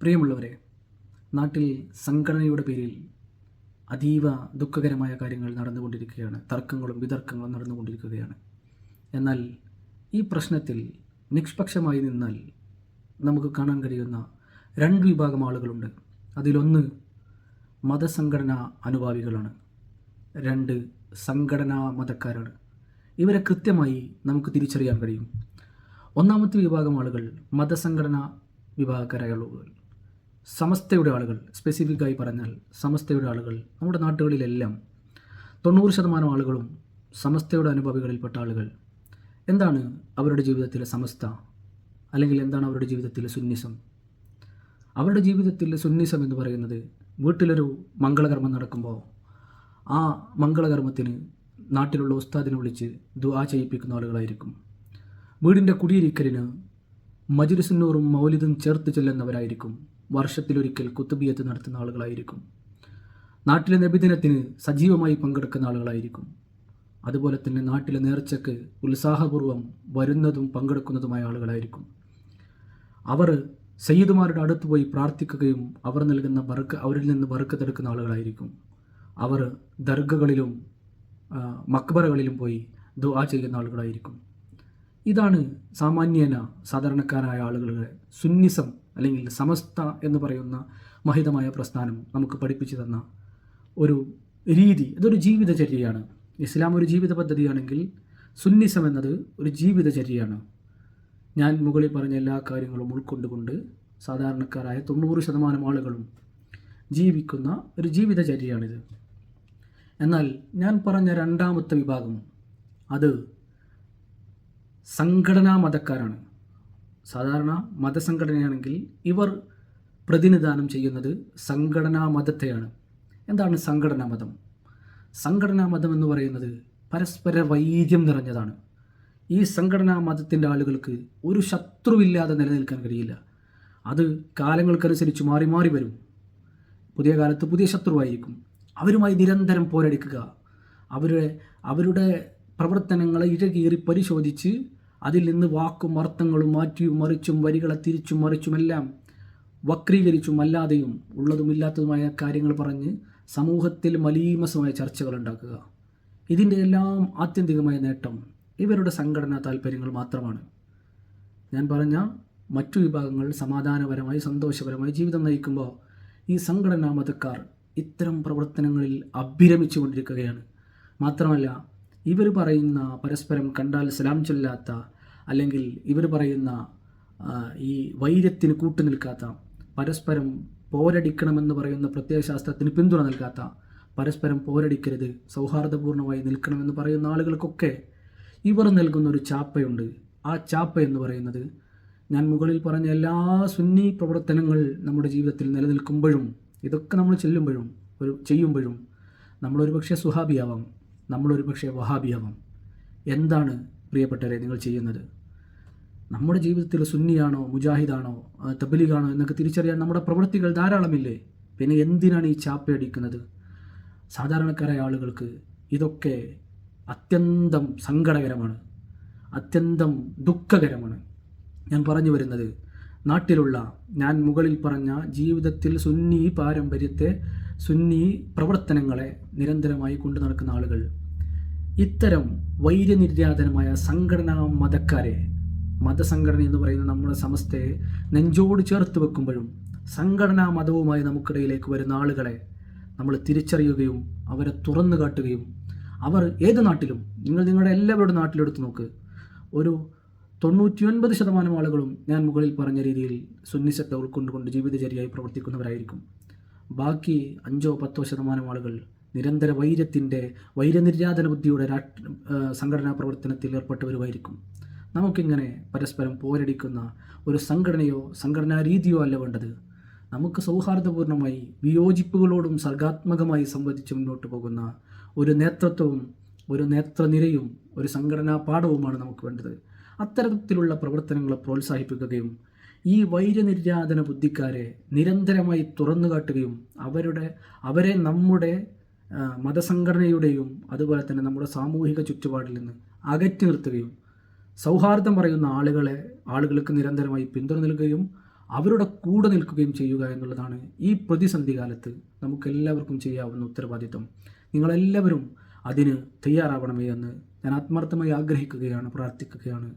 പ്രിയമുള്ളവരെ നാട്ടിൽ സംഘടനയുടെ പേരിൽ അതീവ ദുഃഖകരമായ കാര്യങ്ങൾ നടന്നുകൊണ്ടിരിക്കുകയാണ്. തർക്കങ്ങളും വിതർക്കങ്ങളും നടന്നുകൊണ്ടിരിക്കുകയാണ്. എന്നാൽ ഈ പ്രശ്നത്തിൽ നിഷ്പക്ഷമായി നിന്നാൽ നമുക്ക് കാണാൻ കഴിയുന്ന രണ്ട് വിഭാഗം ആളുകളുണ്ട്. അതിലൊന്ന് മതസംഘടനാ അനുഭാവികളാണ്. രണ്ട് സംഘടനാ മതക്കാരാണ്. ഇവരെ കൃത്യമായി നമുക്ക് തിരിച്ചറിയാൻ കഴിയും. ഒന്നാമത്തെ വിഭാഗം ആളുകൾ മതസംഘടനാ വിഭാഗക്കാരായ ആളുകൾ. സമസ്തയുടെ ആളുകൾ സ്പെസിഫിക്കായി പറഞ്ഞാൽ സമസ്തയുടെ ആളുകൾ നമ്മുടെ നാട്ടുകളിലെല്ലാം തൊണ്ണൂറ് ശതമാനം ആളുകളും സമസ്തയുടെ അനുഭവികളിൽപ്പെട്ട ആളുകൾ. എന്താണ് അവരുടെ ജീവിതത്തിലെ സമസ്ത? അല്ലെങ്കിൽ എന്താണ് അവരുടെ ജീവിതത്തിലെ സുന്നിസം? അവരുടെ ജീവിതത്തിലെ സുന്നിസം എന്ന് പറയുന്നത് വീട്ടിലൊരു മംഗളകർമ്മം നടക്കുമ്പോൾ ആ മംഗളകർമ്മത്തിന് നാട്ടിലുള്ള ഉസ്താദിനെ വിളിച്ച് ദുആ ചെയ്യിപ്പിക്കുന്ന ആളുകളായിരിക്കും. വീടിന്റെ കുടിയിരിക്കലിന് മജിലിസുന്നൂറും മൗലിദും ചേർത്ത് ചെല്ലുന്നവരായിരിക്കും. വർഷത്തിലൊരിക്കൽ കുത്തുബിയത്ത് നടത്തുന്ന ആളുകളായിരിക്കും. നാട്ടിലെ നബിദിനത്തിന് സജീവമായി പങ്കെടുക്കുന്ന ആളുകളായിരിക്കും. അതുപോലെ തന്നെ നാട്ടിലെ നേർച്ചയ്ക്ക് ഉത്സാഹപൂർവം വരുന്നതും പങ്കെടുക്കുന്നതുമായ ആളുകളായിരിക്കും. അവർ സയ്യിദുമാരുടെ അടുത്ത് പോയി പ്രാർത്ഥിക്കുകയും അവർ നൽകുന്ന ബർക്ക് അവരിൽ നിന്ന് ബർക്കത്തെടുക്കുന്ന ആളുകളായിരിക്കും. അവർ ദർഗകളിലും മക്ബറകളിലും പോയി ദുആ ചെയ്യുന്ന ആളുകളായിരിക്കും. ഇതാണ് സാമാന്യേന സാധാരണക്കാരായ ആളുകളുടെ സുന്നിസം അല്ലെങ്കിൽ സമസ്ത എന്ന് പറയുന്ന മഹിതമായ പ്രസ്ഥാനം നമുക്ക് പഠിപ്പിച്ചു തന്ന ഒരു രീതി. ഇതൊരു ജീവിതചര്യയാണ്. ഇസ്ലാം ഒരു ജീവിത പദ്ധതിയാണെങ്കിൽ സുന്നിസം എന്നത് ഒരു ജീവിതചര്യയാണ്. ഞാൻ മുകളിൽ പറഞ്ഞ എല്ലാ കാര്യങ്ങളും ഉൾക്കൊണ്ടുകൊണ്ട് സാധാരണക്കാരായ തൊണ്ണൂറ് ശതമാനം ആളുകളും ജീവിക്കുന്ന ഒരു ജീവിതചര്യയാണിത്. എന്നാൽ ഞാൻ പറഞ്ഞ രണ്ടാമത്തെ വിഭാഗം അത് സംഘടനാ മതക്കാരാണ്. സാധാരണ മതസംഘടനയാണെങ്കിൽ ഇവർ പ്രതിനിധാനം ചെയ്യുന്നത് സംഘടനാ മതത്തെയാണ്. എന്താണ് സംഘടനാ മതം? സംഘടനാ മതം എന്ന് പറയുന്നത് പരസ്പര വൈര്യം നിറഞ്ഞതാണ്. ഈ സംഘടനാ മതത്തിന്റെ ആളുകൾക്ക് ഒരു ശത്രുവില്ലാതെ നിലനിൽക്കാൻ കഴിയില്ല. അത് കാലങ്ങൾക്കനുസരിച്ച് മാറി മാറി വരും. പുതിയ കാലത്ത് പുതിയ ശത്രുവായിരിക്കും. അവരുമായി നിരന്തരം പോരടിക്കുക. അവരുടെ അവരുടെ പ്രവർത്തനങ്ങളെ ഇഴകീറി പരിശോധിച്ച് അതിൽ നിന്ന് വാക്കും അർത്ഥങ്ങളും മാറ്റിയും മറിച്ചും വരികളെ തിരിച്ചും മറിച്ചുമെല്ലാം വക്രീകരിച്ചും അല്ലാതെയും ഉള്ളതുമില്ലാത്തതുമായ കാര്യങ്ങൾ പറഞ്ഞ് സമൂഹത്തിൽ മലീമസമായ ചർച്ചകൾ ഉണ്ടാക്കുക. ഇതിന്റെ എല്ലാം ആത്യന്തികമായ നേട്ടം ഇവരുടെ സംഘടനാ താല്പര്യങ്ങൾ മാത്രമാണ്. ഞാൻ പറഞ്ഞ മറ്റു വിഭാഗങ്ങൾ സമാധാനപരമായി സന്തോഷപരമായി ജീവിതം നയിക്കുമ്പോൾ ഈ സംഘടനാ മതക്കാർ ഇത്തരം പ്രവർത്തനങ്ങളിൽ അഭിരമിച്ചു കൊണ്ടിരിക്കുകയാണ് മാത്രമല്ല ഇവർ പറയുന്ന പരസ്പരം കണ്ടാൽ സലാം ചൊല്ലാത്ത അല്ലെങ്കിൽ ഇവർ പറയുന്ന ഈ വൈര്യത്തിന് കൂട്ടുനിൽക്കാത്ത പരസ്പരം പോരടിക്കണമെന്ന് പറയുന്ന പ്രത്യയശാസ്ത്രത്തിന് പിന്തുണ നൽകാത്ത പരസ്പരം പോരടിക്കരുത് സൗഹാർദ്ദപൂർണമായി നിൽക്കണമെന്ന് പറയുന്ന ആളുകൾക്കൊക്കെ ഇവർ നൽകുന്ന ഒരു ചാപ്പയുണ്ട്. ആ ചാപ്പ എന്ന് പറയുന്നത് ഞാൻ മുകളിൽ പറഞ്ഞ എല്ലാ സുന്നി പ്രവർത്തനങ്ങൾ നമ്മുടെ ജീവിതത്തിൽ നിലനിൽക്കുമ്പോഴും ഇതൊക്കെ നമ്മൾ ചെല്ലുമ്പോഴും ഒരു ചെയ്യുമ്പോഴും നമ്മളൊരു പക്ഷേ സുഹാബിയാവാം. നമ്മളൊരു പക്ഷേ വഹാബിയാവാം. എന്താണ് പ്രിയപ്പെട്ടവരെ നിങ്ങൾ ചെയ്യുന്നത്? നമ്മുടെ ജീവിതത്തിൽ സുന്നിയാണോ മുജാഹിദാണോ തബലിഗാണോ എന്നൊക്കെ തിരിച്ചറിയാൻ നമ്മുടെ പ്രവൃത്തികൾ ധാരാളമില്ലേ? പിന്നെ എന്തിനാണ് ഈ ചാപ്പയടിക്കുന്നത് സാധാരണക്കാരായ ആളുകൾക്ക് ഇതൊക്കെ അത്യന്തം സങ്കടകരമാണ്. അത്യന്തം ദുഃഖകരമാണ്. ഞാൻ പറഞ്ഞു വരുന്നത് നാട്ടിലുള്ള ഞാൻ മുകളിൽ പറഞ്ഞ ജീവിതത്തിൽ സുന്നി പാരമ്പര്യത്തെ സുന്നി പ്രവർത്തനങ്ങളെ നിരന്തരമായി കൊണ്ടു നടക്കുന്ന ആളുകൾ ഇത്തരം വൈര്യനിര്യാതനമായ സംഘടനാ മതക്കാരെ മതസംഘടന എന്ന് പറയുന്ന നമ്മുടെ സമസ്തയെ നെഞ്ചോട് ചേർത്ത് വെക്കുമ്പോഴും സംഘടനാ മതവുമായി നമുക്കിടയിലേക്ക് വരുന്ന ആളുകളെ നമ്മൾ തിരിച്ചറിയുകയും അവരെ തുറന്നു കാട്ടുകയും അവർ ഏത് നാട്ടിലും നിങ്ങൾ നിങ്ങളുടെ എല്ലാവരുടെ നാട്ടിലെടുത്ത് നോക്ക് ഒരു തൊണ്ണൂറ്റിയൊൻപത് ശതമാനം ആളുകളും ഞാൻ മുകളിൽ പറഞ്ഞ രീതിയിൽ സുന്നിസത്തെ ഉൾക്കൊണ്ടുകൊണ്ട് ജീവിതചര്യയായി പ്രവർത്തിക്കുന്നവരായിരിക്കും. ബാക്കി അഞ്ചോ പത്തോ ശതമാനം ആളുകൾ നിരന്തര വൈര്യത്തിന്റെ വൈര്യനിര്യാതന ബുദ്ധിയുടെ രാഷ്ട്ര സംഘടനാ പ്രവർത്തനത്തിൽ ഏർപ്പെട്ടവരുമായിരിക്കും. നമുക്കിങ്ങനെ പരസ്പരം പോരടിക്കുന്ന ഒരു സംഘടനയോ സംഘടനാ രീതിയോ അല്ല വേണ്ടത്. നമുക്ക് സൗഹാർദ്ദപൂർണമായി വിയോജിപ്പുകളോടും സർഗാത്മകമായി സംവദിച്ച് മുന്നോട്ട് പോകുന്ന ഒരു നേതൃത്വവും ഒരു നേത്രനിരയും ഒരു സംഘടനാ പാഠവുമാണ് നമുക്ക് വേണ്ടത്. അത്തരത്തിലുള്ള പ്രവർത്തനങ്ങളെ പ്രോത്സാഹിപ്പിക്കുകയും ഈ വൈര്യനിര്യാതന ബുദ്ധിക്കാരെ നിരന്തരമായി തുറന്നു കാട്ടുകയും അവരുടെ അവരെ നമ്മുടെ മതസംഘടനയുടെയും അതുപോലെ തന്നെ നമ്മുടെ സാമൂഹിക ചുറ്റുപാടിൽ നിന്ന് അകറ്റി നിർത്തുകയും സൗഹാർദ്ദം പറയുന്ന ആളുകളെ ആളുകൾക്ക് നിരന്തരമായി പിന്തുണ നൽകുകയും അവരുടെ കൂടെ നിൽക്കുകയും ചെയ്യുക എന്നുള്ളതാണ് ഈ പ്രതിസന്ധി കാലത്ത് നമുക്കെല്ലാവർക്കും ചെയ്യാവുന്ന ഉത്തരവാദിത്വം. നിങ്ങളെല്ലാവരും അതിന് തയ്യാറാവണമേ എന്ന് ഞാൻ ആത്മാർത്ഥമായി ആഗ്രഹിക്കുകയാണ് പ്രാർത്ഥിക്കുകയാണ്.